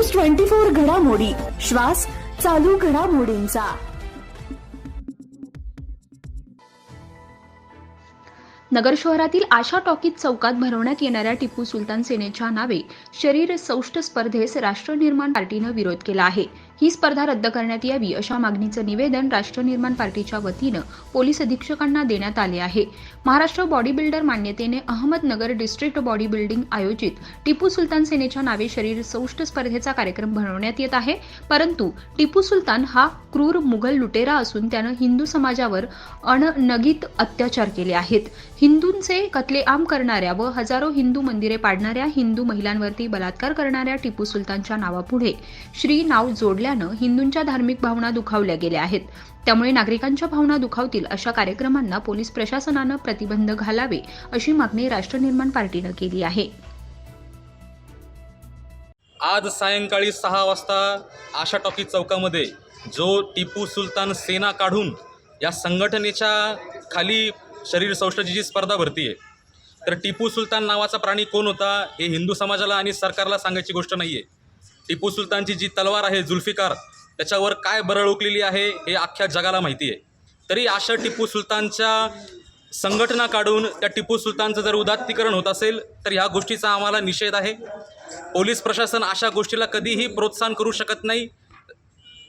News twenty four घडामोडी. श्वास चालू घडामोडींचा. नगर शहरातील आशा टॉकीज चौकात भरवण्यात येणाऱ्या टिपू सुलतान सेनेच्या नावे शरीर सौष्ठ स्पर्धेस राष्ट्र निर्माण पार्टीनं विरोध केला आहे. ही स्पर्धा रद्द करण्यात यावी अशा मागणीचं निवेदन राष्ट्र निर्माण पार्टीच्या वतीनं पोलीस अधीक्षकांना देण्यात आले आहे. महाराष्ट्र बॉडी बिल्डर मान्यतेने अहमदनगर डिस्ट्रिक्ट बॉडी बिल्डिंग आयोजित टिपू सुलतान सेनेच्या नावे शरीर सौष्ठ स्पर्धेचा कार्यक्रम भरवण्यात येत आहे. परंतु टिपू सुलतान हा क्रूर मुघल लुटेरा असून त्यानं हिंदू समाजावर अणनगित अत्याचार केले आहेत. हिंदूंचे कत्लेआम करणाऱ्या व हजारो हिंदू मंदिरे पाडणाऱ्या हिंदू महिलांवरती बलात्कार करणाऱ्या टिपू सुलतानच्या नावापुढे श्री नाव जोडल्यानं हिंदूंच्या धार्मिक भावना दुखावल्या गेल्या आहेत. त्यामुळे नागरिकांच्या भावना दुखावतील अशा कार्यक्रमांना पोलीस प्रशासनानं प्रतिबंध घालावे अशी मागणी राष्ट्र निर्माण पार्टीनं केली आहे. आज सायंकाळी सहा वाजता आशा टॉकी चौकामध्ये जो टिपू सुलतान सेना काढून या संघटनेच्या खाली शरीर सौष्ठाची स्पर्धा भरती आहे तर टिपू सुलतान नावाचा प्राणी कोण होता हे हिंदू समाजाला आणि सरकारला सांगायची गोष्ट नाही आहे टिपू सुलतानची जी तलवार आहे जुल्फिकार त्याच्यावर काय बरळ उकलेली आहे हे अख्ख्या जगाला माहिती आहे. तरी अशा टिपू सुलतानच्या संघटना काढून त्या टिपू सुलतानचं जर उदात्तीकरण होत असेल तर ह्या गोष्टीचा आम्हाला निषेध आहे. पोलीस प्रशासन अशा गोष्टीला कधीही प्रोत्साहन करू शकत नाही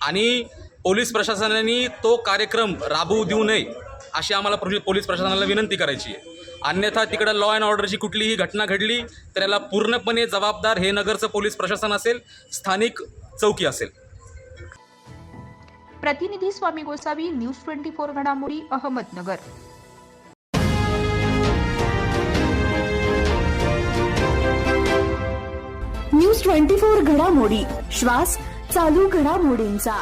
आणि पोलीस प्रशासनाने तो कार्यक्रम राबवू देऊ नये. अशी आम्हाला पोलीस प्रशासनाला विनंती करायची आहे. अन्यथा तिकडं लॉ अँड ऑर्डरची कुठलीही घटना घडली तर याला पूर्णपणे जबाबदार हे नगरचं पोलीस प्रशासन असेल स्थानिक चौकी असेल. प्रतिनिधी Swami Gosavi news twenty four घडामोडी अहमदनगर. न्यूज ट्वेंटी फोर घडामोडी श्वास चालू घडामोडींचा.